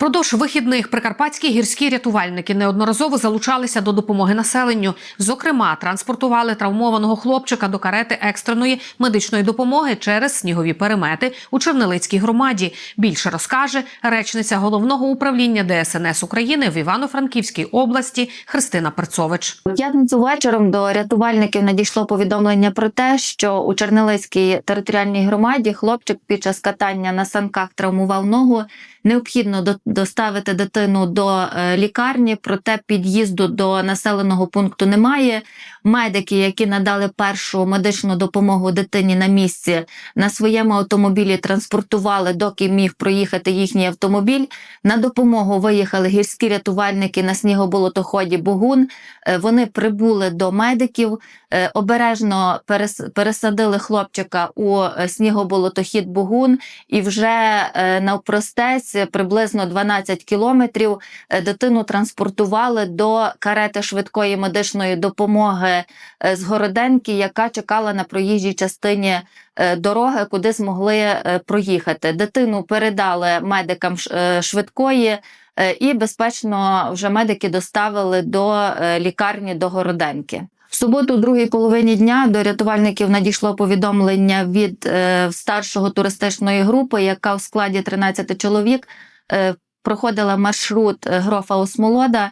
Продовж вихідних прикарпатські гірські рятувальники неодноразово залучалися до допомоги населенню. Зокрема, транспортували травмованого хлопчика до карети екстреної медичної допомоги через снігові перемети у Чернелицькій громаді. Більше розкаже речниця головного управління ДСНС України в Івано-Франківській області Христина Перцович. П'ятницю вечором до рятувальників надійшло повідомлення про те, що у Чернелицькій територіальній громаді хлопчик під час катання на санках травмував ногу. Необхідно до- доставити дитину до е, лікарні, проте під'їзду до населеного пункту немає. Медики, які надали першу медичну допомогу дитині на місці, на своєму автомобілі транспортували, доки міг проїхати їхній автомобіль. На допомогу виїхали гірські рятувальники на снігоболотоході Богун. Е, Вони прибули до медиків, е, обережно перес- пересадили хлопчика у снігоболотохід Богун, і вже навпростець приблизно 12 кілометрів е, дитину транспортували до карети швидкої медичної допомоги е, з Городенки, яка чекала на проїжджій частині е, дороги, куди змогли проїхати. Дитину передали медикам швидкої. І безпечно вже медики доставили до лікарні до Городенки. В суботу, у другій половині дня, до рятувальників надійшло повідомлення від старшого туристичної групи, яка в складі 13 чоловік проходила маршрут е, Грофа Осмолода.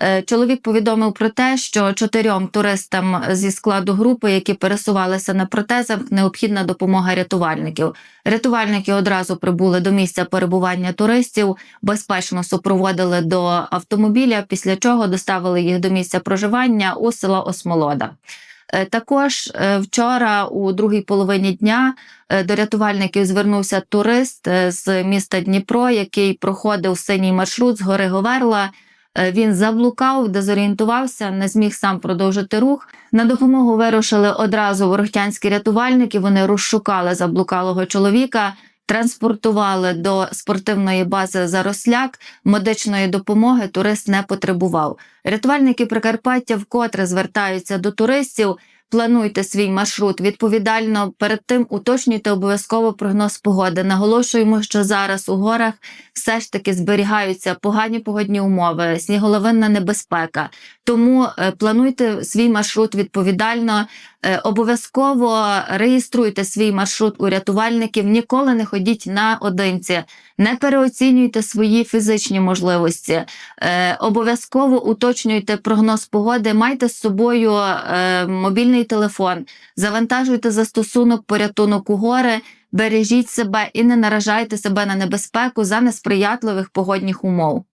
Е, Чоловік повідомив про те, що чотирьом туристам зі складу групи, які пересувалися на протезах, необхідна допомога рятувальників. Рятувальники одразу прибули до місця перебування туристів, безпечно супроводили до автомобіля, після чого доставили їх до місця проживання у село Осмолода. Е, Також е, вчора, у другій половині дня, е, до рятувальників звернувся турист з міста Дніпро, який проходив синій маршрут з гори Говерла. Він заблукав, дезорієнтувався, не зміг сам продовжити рух. На допомогу вирушили одразу ворохтянські рятувальники. Вони розшукали заблукалого чоловіка, транспортували до спортивної бази Заросляк. Медичної допомоги турист не потребував. Рятувальники Прикарпаття вкотре звертаються до туристів. Плануйте свій маршрут відповідально. Перед тим уточнюйте обов'язково прогноз погоди. Наголошуємо, що зараз у горах все ж таки зберігаються погані погодні умови, сніголовинна небезпека. Тому е, плануйте свій маршрут відповідально. Е, Обов'язково реєструйте свій маршрут у рятувальників. Ніколи не ходіть наодинці, не переоцінюйте свої фізичні можливості. Е, Обов'язково уточнюйте прогноз погоди. Майте з собою е, мобільний телефон, завантажуйте застосунок порятунок у гори. Бережіть себе і не наражайте себе на небезпеку за несприятливих погодних умов.